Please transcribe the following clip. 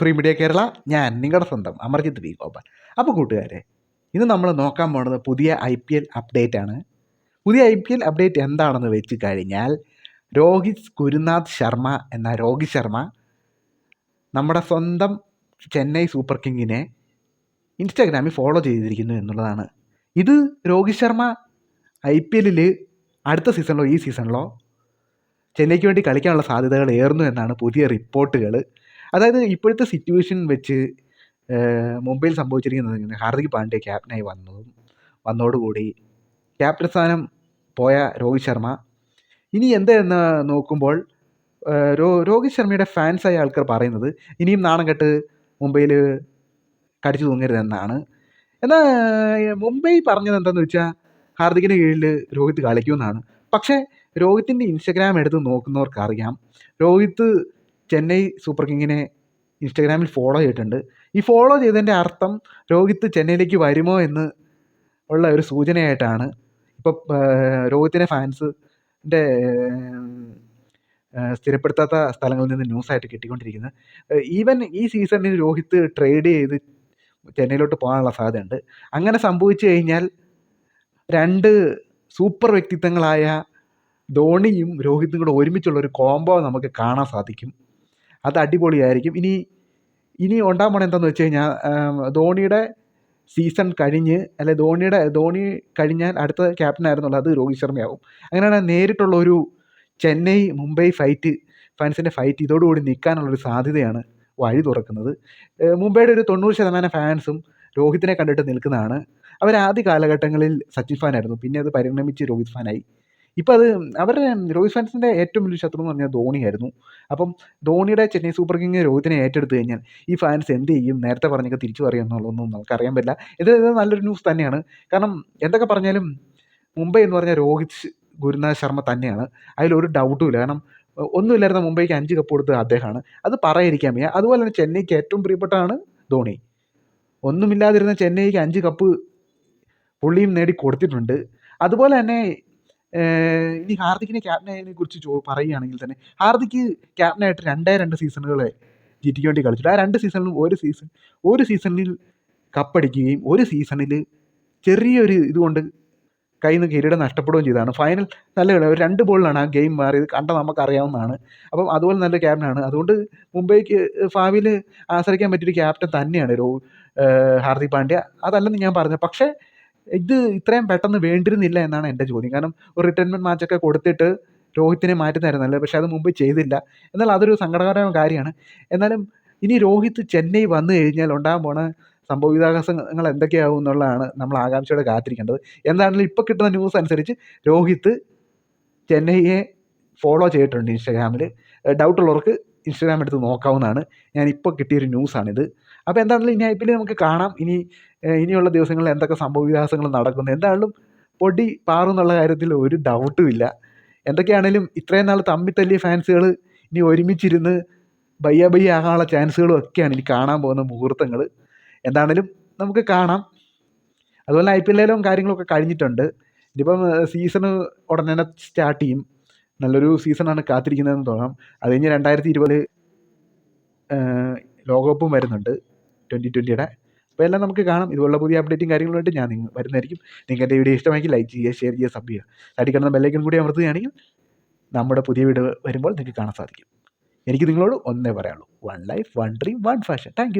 Free media Kerala ഞാൻ നിങ്ങളുടെ സ്വന്തം അമർജിത് വി ഗോപാൽ. അപ്പോൾ കൂട്ടുകാരെ ഇന്ന് നമ്മൾ നോക്കാൻ പോകുന്നത് പുതിയ ഐ പി എൽ അപ്ഡേറ്റ് ആണ്. പുതിയ ഐ പി എൽ അപ്ഡേറ്റ് എന്താണെന്ന് വെച്ച് കഴിഞ്ഞാൽ രോഹിത് ഗുരുനാഥ് ശർമ്മ എന്ന രോഹിത് ശർമ്മ നമ്മുടെ സ്വന്തം ചെന്നൈ സൂപ്പർ കിങ്ങിനെ ഇൻസ്റ്റാഗ്രാമിൽ ഫോളോ ചെയ്തിരിക്കുന്നു എന്നുള്ളതാണ്. ഇത് രോഹിത് ശർമ്മ ഐ പി എല്ലിൽ അടുത്ത സീസണിലോ ഈ സീസണിലോ ചെന്നൈക്ക് വേണ്ടി കളിക്കാനുള്ള സാധ്യതകൾ ഏറുന്നു എന്നാണ് പുതിയ റിപ്പോർട്ടുകൾ അതായത് ഇപ്പോഴത്തെ സിറ്റുവേഷൻ വെച്ച് മുംബൈയിൽ സംഭവിച്ചിരിക്കുന്നത് ഹാർദിക് പാണ്ഡ്യ ക്യാപ്റ്റനായി വന്നതും വന്നതോടുകൂടി ക്യാപ്റ്റൻ സ്ഥാനം പോയ രോഹിത് ശർമ്മ. ഇനി എന്തെന്ന് നോക്കുമ്പോൾ രോ രോഹിത് ശർമ്മയുടെ ഫാൻസായ ആൾക്കാർ പറയുന്നത് ഇനിയും നാണം കെട്ട് മുംബൈയിൽ കടിച്ചു തൂങ്ങരുതെന്നാണ്. എന്നാൽ മുംബൈ പറഞ്ഞത് എന്താണെന്ന് വെച്ചാൽ ഹാർദിക്കിന്റെ കീഴിൽ രോഹിത് കളിക്കുമെന്നാണ്. പക്ഷേ രോഹിത്തിന്റെ ഇൻസ്റ്റഗ്രാം എടുത്ത് നോക്കുന്നവർക്കറിയാം രോഹിത് ചെന്നൈ സൂപ്പർ കിങ്ങിനെ ഇൻസ്റ്റഗ്രാമിൽ ഫോളോ ചെയ്തിട്ടുണ്ട്. ഈ ഫോളോ ചെയ്തതിന്റെ അർത്ഥം രോഹിത് ചെന്നൈയിലേക്ക് വരുമോ എന്ന് ഉള്ള ഒരു സൂചനയായിട്ടാണ്. ഇപ്പോൾ രോഹിത്തിനെ ഫാൻസിന്റെ സ്ഥിരപ്പെടുത്താത്ത സ്ഥലങ്ങളിൽ നിന്ന് ന്യൂസായിട്ട് കിട്ടിക്കൊണ്ടിരിക്കുന്നത്. ഈവൻ ഈ സീസണിൽ രോഹിത് ട്രേഡ് ചെയ്ത് ചെന്നൈയിലോട്ട് പോകാനുള്ള സാധ്യതയുണ്ട്. അങ്ങനെ സംഭവിച്ചു കഴിഞ്ഞാൽ രണ്ട് സൂപ്പർ വ്യക്തിത്വങ്ങളായ ധോണിയും രോഹിത്തും കൂടെ ഒരുമിച്ചുള്ള ഒരു കോംബോ നമുക്ക് കാണാൻ സാധിക്കും. അത് അടിപൊളിയായിരിക്കും. ഇനി ഇനി ഉണ്ടാകാൻ പോണ എന്താണെന്ന് വെച്ച് കഴിഞ്ഞാൽ ധോണിയുടെ സീസൺ കഴിഞ്ഞ് അല്ലെ ധോണിയുടെ ധോണി കഴിഞ്ഞാൽ അടുത്ത ക്യാപ്റ്റൻ ആയിരുന്നുള്ളത് അത് രോഹിത് ശർമ്മയാവും. അങ്ങനെയാണ് നേരിട്ടുള്ള ഒരു ചെന്നൈ മുംബൈ ഫൈറ്റ് ഫാൻസിന്റെ ഫൈറ്റ് ഇതോടുകൂടി നിൽക്കാനുള്ളൊരു സാധ്യതയാണ് വഴി തുറക്കുന്നത്. മുംബൈയുടെ ഒരു തൊണ്ണൂറ് ശതമാനം ഫാൻസും രോഹിത്തിനെ കണ്ടിട്ട് നിൽക്കുന്നതാണ്. അവർ ആദ്യ കാലഘട്ടങ്ങളിൽ സച്ചിൻ ഫാനായിരുന്നു. പിന്നെ അത് പരിണമിച്ച് രോഹിത് ഫാനായി. ഇപ്പം അത് അവരുടെ രോഹിത് ഫാൻസിന്റെ ഏറ്റവും വലിയ ശത്രു എന്ന് പറഞ്ഞാൽ ധോണിയായിരുന്നു അപ്പം ധോണിയുടെ ചെന്നൈ സൂപ്പർ കിങ് രോഹിത്തിനെ ഏറ്റെടുത്ത് കഴിഞ്ഞാൽ ഈ ഫാൻസ് എന്ത് ചെയ്യും? നേരത്തെ പറഞ്ഞൊക്കെ തിരിച്ചു പറയുമെന്നുള്ളതൊന്നും നമുക്കറിയാൻ പറ്റില്ല. ഇത് നല്ലൊരു ന്യൂസ് തന്നെയാണ്. കാരണം എന്തൊക്കെ പറഞ്ഞാലും മുംബൈ എന്ന് പറഞ്ഞാൽ രോഹിത് ഗുരുനാഥ് ശർമ്മ തന്നെയാണ്. അതിലൊരു ഡൗട്ടും ഇല്ല. കാരണം ഒന്നുമില്ലായിരുന്ന മുംബൈക്ക് അഞ്ച് കപ്പ് കൊടുത്തത് അദ്ദേഹമാണ്. അത് പറയാതിരിക്കാൻ വയ്യ. അതുപോലെ തന്നെ ചെന്നൈക്ക് ഏറ്റവും പ്രിയപ്പെട്ടാണ് ധോണി. ഒന്നുമില്ലാതിരുന്ന ചെന്നൈക്ക് അഞ്ച് കപ്പ് പുള്ളിയും നേടി കൊടുത്തിട്ടുണ്ട്. അതുപോലെ തന്നെ ഇനി ഹാർദിക്കിനെ ക്യാപ്റ്റനായതിനെ കുറിച്ച് ചോ പറയുകയാണെങ്കിൽ തന്നെ ഹാർദിക്ക് ക്യാപ്റ്റനായിട്ട് രണ്ടേ രണ്ട് സീസണുകളെ ജി ടി വേണ്ടി കളിച്ചിട്ട് ആ രണ്ട് സീസണിലും ഒരു സീസൺ ഒരു സീസണിൽ കപ്പടിക്കുകയും ഒരു സീസണിൽ ചെറിയൊരു ഇതുകൊണ്ട് കയ്യിൽ നിന്ന് കിരീടം നഷ്ടപ്പെടുകയും ചെയ്തതാണ്. ഫൈനൽ നല്ല കളി ഒരു രണ്ട് ബോളിലാണ് ആ ഗെയിം മാറിയത് കണ്ട നമുക്കറിയാവുന്നതാണ്. അപ്പം അതുപോലെ നല്ല ക്യാപ്റ്റനാണ്. അതുകൊണ്ട് മുംബൈക്ക് ഭാവിയിൽ ആശ്രയിക്കാൻ പറ്റിയൊരു ക്യാപ്റ്റൻ തന്നെയാണ് രോ ഹാർദിക് പാണ്ഡ്യ. അതല്ലെന്ന് ഞാൻ പറഞ്ഞത് പക്ഷേ ഇത് ഇത്രയും പെട്ടെന്ന് വേണ്ടിയിരുന്നില്ല എന്നാണ് എന്റെ ചോദ്യം. കാരണം ഒരു റിട്ടയർമെന്റ് മാച്ചൊക്കെ കൊടുത്തിട്ട് രോഹിത്തിനെ മാറ്റുന്നതായിരുന്നല്ലോ പക്ഷേ അത് മുമ്പ് ചെയ്തില്ല. എന്നാൽ അതൊരു സങ്കടകരമായ കാര്യമാണ്. എന്നാലും ഇനി രോഹിത് ചെന്നൈ വന്നു കഴിഞ്ഞാൽ ഉണ്ടാകാൻ പോണ സംഭവവികാസങ്ങൾ എന്തൊക്കെയാവും എന്നുള്ളതാണ് നമ്മൾ ആകാംക്ഷയോടെ കാത്തിരിക്കേണ്ടത്. എന്താണെങ്കിലും ഇപ്പോൾ കിട്ടുന്ന ന്യൂസ് അനുസരിച്ച് രോഹിത് ചെന്നൈയെ ഫോളോ ചെയ്തിട്ടുണ്ട് ഇൻസ്റ്റാഗ്രാമിൽ ഡൗട്ടുള്ളവർക്ക് ഇൻസ്റ്റാഗ്രാം എടുത്ത് നോക്കാവുന്നതാണ്. ഞാൻ ഇപ്പോൾ കിട്ടിയൊരു ന്യൂസാണിത് അപ്പോൾ എന്താണെങ്കിലും ഇനി ഐ പി എൽ നമുക്ക് കാണാം. ഇനി ഇനിയുള്ള ദിവസങ്ങളിൽ എന്തൊക്കെ സംഭവവികാസങ്ങൾ നടക്കുന്നു. എന്തായാലും പൊടി പാറുന്നുള്ള കാര്യത്തിൽ ഒരു ഡൗട്ടും ഇല്ല. എന്തൊക്കെയാണേലും ഇത്രയും നാൾ തമ്മി തല്ലിയ ഫാൻസുകൾ ഇനി ഒരുമിച്ചിരുന്ന് ബയ്യ ബയ്യ ആകാനുള്ള ചാൻസുകളും ഒക്കെയാണ് ഇനി കാണാൻ പോകുന്ന മുഹൂർത്തങ്ങൾ എന്താണേലും നമുക്ക് കാണാം. അതുപോലെ ഐ പി എല്ലിലും കാര്യങ്ങളൊക്കെ കഴിഞ്ഞിട്ടുണ്ട്. ഇനിയിപ്പം സീസണ് ഉടനെ തന്നെ സ്റ്റാർട്ട് ചെയ്യും. നല്ലൊരു സീസണാണ് കാത്തിരിക്കുന്നതെന്ന് തോന്നാം. അത് കഴിഞ്ഞ് രണ്ടായിരത്തി ഇരുപത് ലോകകപ്പും വരുന്നുണ്ട്. ട്വന്റി ട്വന്റിയുടെ അപ്പോൾ എല്ലാം നമുക്ക് കാണാം. ഇതുപോലുള്ള പുതിയ അപ്ഡേറ്റും കാര്യങ്ങളുമായിട്ട് ഞാൻ നിങ്ങൾ വരുന്നതായിരിക്കും. നിങ്ങൾക്ക് എന്റെ വീഡിയോ ഇഷ്ടമാക്കി ലൈക്ക് ചെയ്യുക ഷെയർ ചെയ്യുക സബ് ചെയ്യുക. തടിക്കണം കിടന്ന ബെല്ലൈക്കൻ കൂടി അമർത്തുകയാണെങ്കിൽ നമ്മുടെ പുതിയ വീഡിയോ വരുമ്പോൾ നിങ്ങൾക്ക് കാണാൻ സാധിക്കും. എനിക്ക് നിങ്ങളോട് ഒന്നേ പറയാനുള്ളൂ. One life one dream one fashion thank